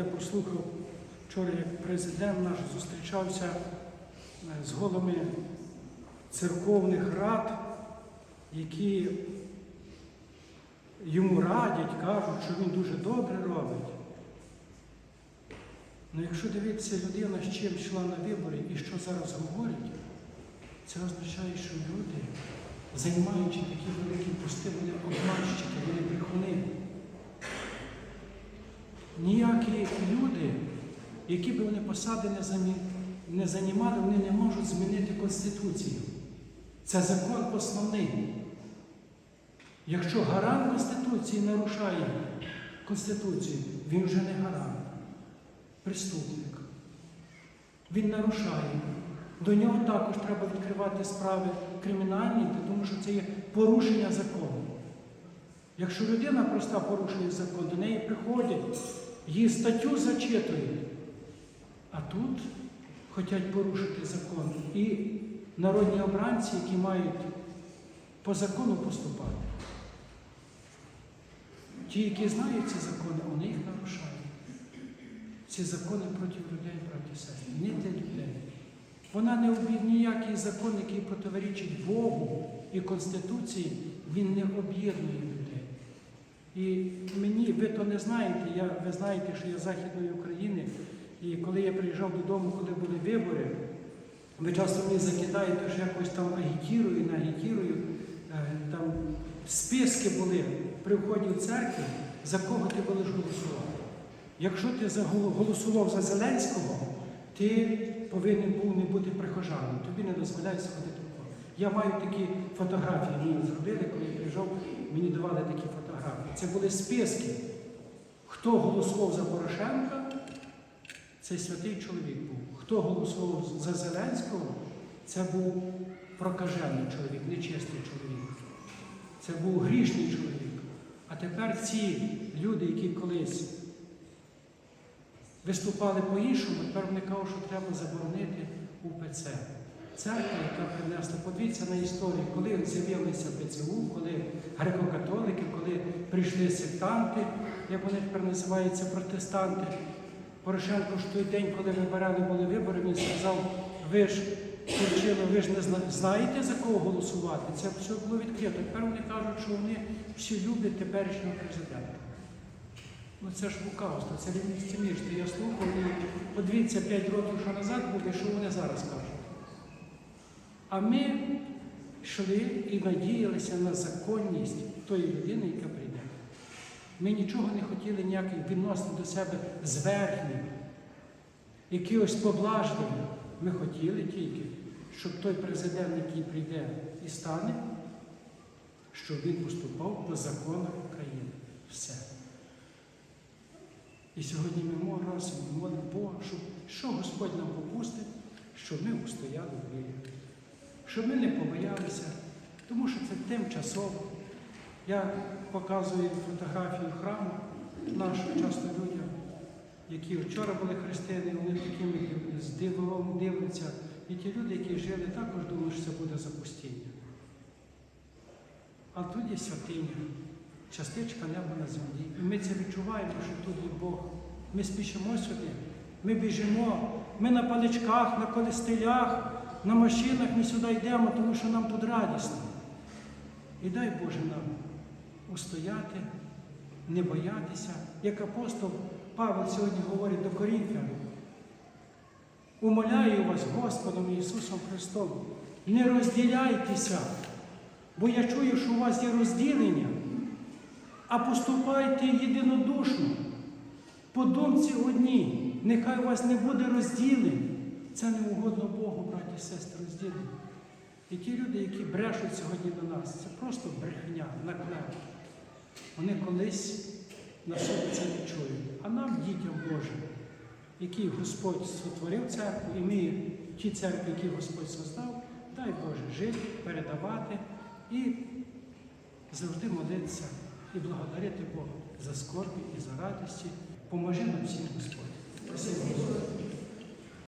я послухав вчора, як президент наш зустрічався е, з головами церковних рад, які йому радять, кажуть, що він дуже добре робить. Ну якщо дивитися людина, з чим йшла на вибори і що зараз говорить, це означає, що люди, займаючи такі великі пости, вони обманщики, вони брехуни. Ніякі люди, які би вони посади не, замі... не займали, вони не можуть змінити Конституцію. Це закон основний. Якщо гарант Конституції нарушає Конституцію, він вже не гарант, преступник. Він нарушає. До нього також треба відкривати справи кримінальні, тому що це є порушення закону. Якщо людина проста порушує закон, до неї приходять, її статтю зачитують. А тут хочуть порушити закон. І народні обранці, які мають по закону поступати. Ті, які знають ці закони, вони їх нарушають. Ці закони проти людей, і сестри, не для людей. Вона не об'є- ніякий закон, який противорічить Богу і Конституції, він не об'єднує. І мені, ви то не знаєте, я, ви знаєте, що я з Західної України, і коли я приїжджав додому, коли були вибори, ви часто мені закидаєте, що якось там агітірую, нагітірую. Е, Там списки були при вході в церкву, за кого ти будеш голосувати. Якщо ти голосував за Зеленського, ти повинен був не бути прихожаном, тобі не дозволяють сходити в хор. Я маю такі фотографії, мені зробили, коли я приїжджав, мені давали такі фотографії. Це були списки. Хто голосував за Порошенка, це святий чоловік був. Хто голосував за Зеленського, це був прокажений чоловік, нечистий чоловік. Це був грішний чоловік. А тепер ці люди, які колись виступали по-іншому, тепер вони кажуть, що треба заборонити УПЦ. Церква, яка принесла, подивіться на історію, коли з'явилися ПЦУ, коли греко-католики, прийшли сектанти, як вони тепер називаються, протестанти. Порошенко ж той день, коли ми вибирали були вибори, він сказав, ви ж Турчило, ви ж не знаєте, за кого голосувати. Це все було відкрито. Тепер вони кажуть, що вони всі люблять теперішнього президента. Ну це ж лукавство, це лівництвомірство. Я слухав і подивіться 5 років, що назад буде, що вони зараз кажуть. А ми йшли і надіялися на законність тої людини, яка прийде. Ми нічого не хотіли ніяких відносин до себе зверхніх, якихось поблажливих. Ми хотіли тільки, щоб той президент, який прийде і стане, щоб він поступав по законах України. Все. І сьогодні ми просимо, молимо Бога, щоб що Господь нам попустить, щоб ми устояли в вірі, щоб ми не побоялися, тому що це тимчасово. Я показую фотографію храму нашого часто людям, які вчора були християни, вони такими з дивом дивляться. І ті люди, які жили, також думають, що це буде запустіння. А тут є святиня, частичка неба на землі. І ми це відчуваємо, що тут є Бог. Ми спішимо сюди, ми біжимо, ми на паличках, на колестилях, на машинах ми сюди йдемо, тому що нам тут радісно. І дай Боже нам устояти, не боятися, як апостол Павел сьогодні говорить до Корінфян. Умоляю вас Господом Ісусом Христом, не розділяйтеся, бо я чую, що у вас є розділення, а поступайте єдинодушно, по думці одній. Нехай у вас не буде розділень. Це не угодно Богу, браті і сестри, розділення. І ті люди, які брешуть сьогодні до нас, це просто брехня, наклеп. Вони колись на собі це відчують. А нам, дітям Божим, які Господь сотворив церкву, і ми ті церкви, які Господь создав, дай Боже жити, передавати і завжди молитися і благодарити Бога за скорбі і за радості. Поможи нам всім Господь. Господь.